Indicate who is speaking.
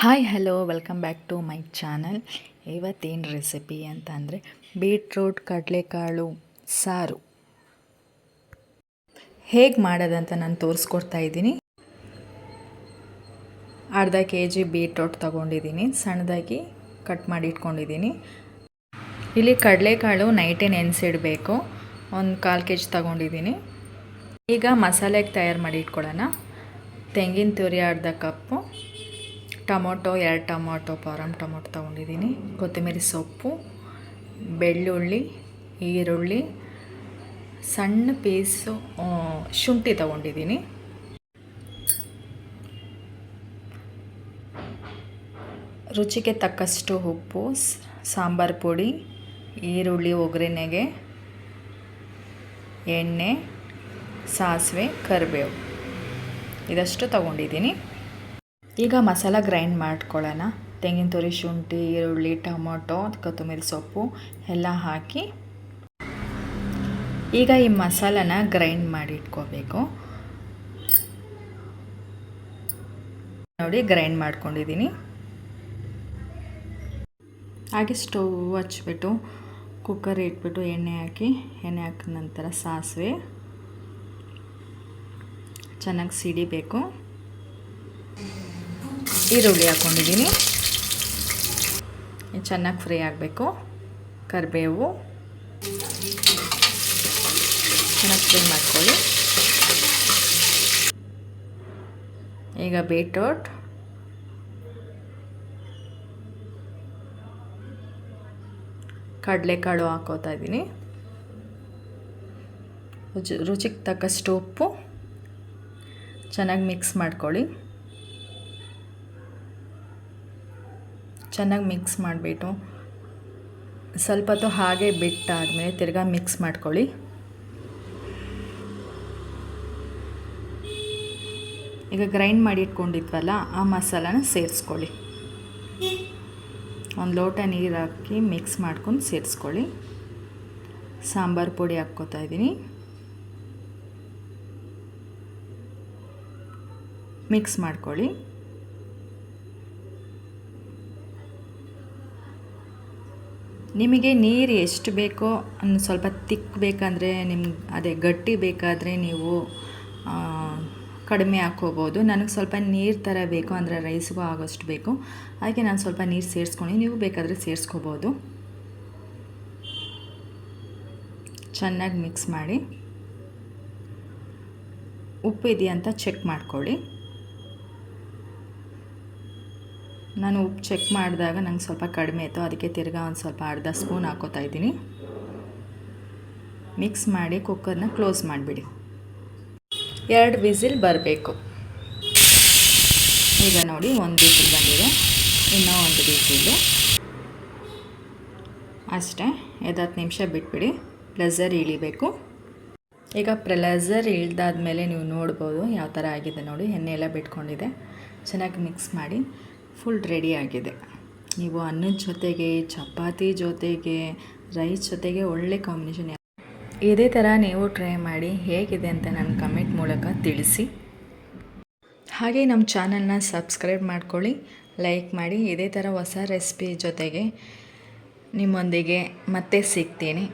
Speaker 1: Hi hello welcome back to my channel ಇವತ್ತೇನು recipe ಅಂತ ಅಂದರೆ ಬೀಟ್ರೂಟ್ ಕಡಲೆಕಾಳು, ಸಾರು. ಹೇಗೆ ಮಾಡೋದಂತ ನಾನು ತೋರಿಸ್ಕೊಡ್ತಾ ಇದ್ದೀನಿ. ಅರ್ಧ ಕೆ ಜಿ ಬೀಟ್ರೂಟ್ ತೊಗೊಂಡಿದ್ದೀನಿ, ಸಣ್ಣದಾಗಿ ಕಟ್ ಮಾಡಿ ಇಟ್ಕೊಂಡಿದ್ದೀನಿ. ಇಲ್ಲಿ ಕಡಲೆಕಾಳು ನೈಟೇ ನೆನೆಸಿಡಬೇಕು ಒಂದು ಕಾಲು ಕೆ ಜಿ ತೊಗೊಂಡಿದ್ದೀನಿ. ಈಗ ಮಸಾಲೆಗೆ ತಯಾರು ಮಾಡಿ ಇಟ್ಕೊಳ್ಳೋಣ ತೆಂಗಿನ ತುರಿ ಅರ್ಧ ಕಪ್ಪು. ಟೊಮೊಟೊ, ಎರಡು ಟೊಮೊಟೊ, ಪಾರಮ್ ಟೊಮೊಟೊ ತೊಗೊಂಡಿದ್ದೀನಿ. ಕೊತ್ತಂಬರಿ ಸೊಪ್ಪು, ಬೆಳ್ಳುಳ್ಳಿ, ಈರುಳ್ಳಿ, ಸಣ್ಣ ಪೀಸು ಶುಂಠಿ ತೊಗೊಂಡಿದ್ದೀನಿ. ರುಚಿಗೆ ತಕ್ಕಷ್ಟು ಉಪ್ಪು ಸಾಂಬಾರು ಪುಡಿ, ಈರುಳ್ಳಿ ಒಗ್ಗರಣೆಗೆ, ಎಣ್ಣೆ, ಸಾಸಿವೆ, ಕರಿಬೇವು. ಇದಷ್ಟು ತೊಗೊಂಡಿದ್ದೀನಿ. ಈಗ ಮಸಾಲ ಗ್ರೈಂಡ್ ಮಾಡ್ಕೊಳ್ಳೋಣ. ತೆಂಗಿನ ತುರಿ, ಶುಂಠಿ, ಈರುಳ್ಳಿ, ಟೊಮೊಟೊ, ಕೊತ್ತಂಬರಿ ಸೊಪ್ಪು ಎಲ್ಲ ಹಾಕಿ. ಈಗ ಈ ಮಸಾಲನ ಗ್ರೈಂಡ್ ಮಾಡಿ ಇಟ್ಕೋಬೇಕು. ನೋಡಿ, ಗ್ರೈಂಡ್ ಮಾಡ್ಕೊಂಡಿದ್ದೀನಿ. ಹಾಗೆ ಸ್ಟವ್ ಹಚ್ಬಿಟ್ಟು, ಕುಕ್ಕರ್ ಇಟ್ಬಿಟ್ಟು ಎಣ್ಣೆ ಹಾಕಿ, ಎಣ್ಣೆ ಹಾಕಿದ ನಂತರ ಸಾಸಿವೆ. ಚೆನ್ನಾಗಿ ಸಿಡಿಬೇಕು. ಈರುಳ್ಳಿ ಹಾಕ್ಕೊಂಡಿದ್ದೀನಿ. ಚೆನ್ನಾಗಿ ಫ್ರೈ ಆಗಬೇಕು. ಕರಿಬೇವು. ಚೆನ್ನಾಗಿ ಫ್ರೈ ಮಾಡ್ಕೊಳ್ಳಿ. ಈಗ ಬೀಟ್ರೋಟ್. ಕಡಲೆಕಾಳು ಹಾಕೋತಾ ಇದ್ದೀನಿ. ರುಚಿ, ರುಚಿಗೆ ತಕ್ಕಷ್ಟು ಉಪ್ಪು. ಚೆನ್ನಾಗಿ ಮಿಕ್ಸ್ ಮಾಡ್ಕೊಳ್ಳಿ. ಚೆನ್ನಾಗಿ ಮಿಕ್ಸ್ ಮಾಡಿಬಿಟ್ಟು ಸ್ವಲ್ಪ ಹೊತ್ತು ಹಾಗೆ ಬಿಟ್ಟಾದಮೇಲೆ ತಿರ್ಗಾ ಮಿಕ್ಸ್ ಮಾಡ್ಕೊಳ್ಳಿ. ಈಗ ಗ್ರೈಂಡ್ ಮಾಡಿ ಇಟ್ಕೊಂಡಿದ್ವಲ್ಲ, ಆ ಮಸಾಲಾನ ಸೇರಿಸ್ಕೊಳ್ಳಿ. ಒಂದು ಲೋಟ ನೀರು ಹಾಕಿ ಮಿಕ್ಸ್ ಮಾಡ್ಕೊಂಡು ಸೇರಿಸ್ಕೊಳ್ಳಿ. ಸಾಂಬಾರು ಪುಡಿ ಹಾಕ್ಕೋತಾ ಇದ್ದೀನಿ. ಮಿಕ್ಸ್ ಮಾಡ್ಕೊಳ್ಳಿ. ನಿಮಗೆ ನೀರು ಎಷ್ಟು ಬೇಕೋ ಸ್ವಲ್ಪ ತಿಕ್ ಬೇಕಂದರೆ ನಿಮ್ಗೆ ಅದೇ ಗಟ್ಟಿ ಬೇಕಾದರೆ ನೀವು ಕಡಿಮೆ ಹಾಕ್ಕೋಬೋದು. ನನಗೆ ಸ್ವಲ್ಪ ನೀರು ಥರ ಬೇಕು ಅಂದರೆ ರೈಸ್ಗೂ ಆಗೋಷ್ಟು ಬೇಕು. ಹಾಗೆ ನಾನು ಸ್ವಲ್ಪ ನೀರು ಸೇರಿಸ್ಕೊಂಡು ನೀವು ಬೇಕಾದರೆ ಸೇರಿಸ್ಕೋಬೋದು. ಚೆನ್ನಾಗಿ ಮಿಕ್ಸ್ ಮಾಡಿ. ಉಪ್ಪು ಇದೆಯಾ ಅಂತ ಚೆಕ್ ಮಾಡ್ಕೊಳ್ಳಿ. ನಾನು ಉಪ್ಪು ಚೆಕ್ ಮಾಡಿದಾಗ ನಂಗೆ ಸ್ವಲ್ಪ ಕಡಿಮೆ ಇತ್ತು. ಅದಕ್ಕೆ ತಿರ್ಗಾ ಒಂದು ಸ್ವಲ್ಪ ಅರ್ಧ ಸ್ಪೂನ್ ಹಾಕೋತಾ ಇದ್ದೀನಿ. ಮಿಕ್ಸ್ ಮಾಡಿ ಕುಕ್ಕರ್ನ ಕ್ಲೋಸ್ ಮಾಡಿಬಿಡಿ. ಎರಡು ವಿಸಿಲ್ ಬರಬೇಕು. ಈಗ ನೋಡಿ ಒಂದು ವಿಸಿಲ್ ಬಂದಿದೆ. ಇನ್ನೂ ಒಂದು ವಿಸಿಲು. ಅಷ್ಟೇ ಐದತ್ತು ನಿಮಿಷ ಬಿಟ್ಬಿಡಿ. ಪ್ಲೆಸರ್ ಇಳಿಬೇಕು. ಈಗ ಪ್ರೆಲೈಸರ್ ಇಳ್ದಾದ್ಮೇಲೆ ನೀವು ನೋಡ್ಬೋದು ಯಾವ ಥರ ಆಗಿದೆ ನೋಡಿ. ಎಣ್ಣೆ ಎಲ್ಲ ಬಿಟ್ಕೊಂಡಿದೆ. ಚೆನ್ನಾಗಿ ಮಿಕ್ಸ್ ಮಾಡಿ. ಫುಲ್ ರೆಡಿ ಆಗಿದೆ. ನೀವು ಅನ್ನದ ಜೊತೆಗೆ, ಚಪಾತಿ ಜೊತೆಗೆ, ರೈಸ್ ಜೊತೆಗೆ ಒಳ್ಳೆ ಕಾಂಬಿನೇಷನ್ ಇದೇ ಥರ ನೀವು ಟ್ರೈ ಮಾಡಿ ಹೇಗಿದೆ ಅಂತ ನನ್ನ ಕಮೆಂಟ್ ಮೂಲಕ ತಿಳಿಸಿ. ಹಾಗೆ ನಮ್ಮ ಚಾನಲ್ನ ಸಬ್ಸ್ಕ್ರೈಬ್ ಮಾಡ್ಕೊಳ್ಳಿ ಲೈಕ್ ಮಾಡಿ, ಇದೇ ಥರ ಹೊಸ ರೆಸಿಪಿ ಜೊತೆಗೆ ನಿಮ್ಮೊಂದಿಗೆ ಮತ್ತೆ ಸಿಗ್ತೀನಿ.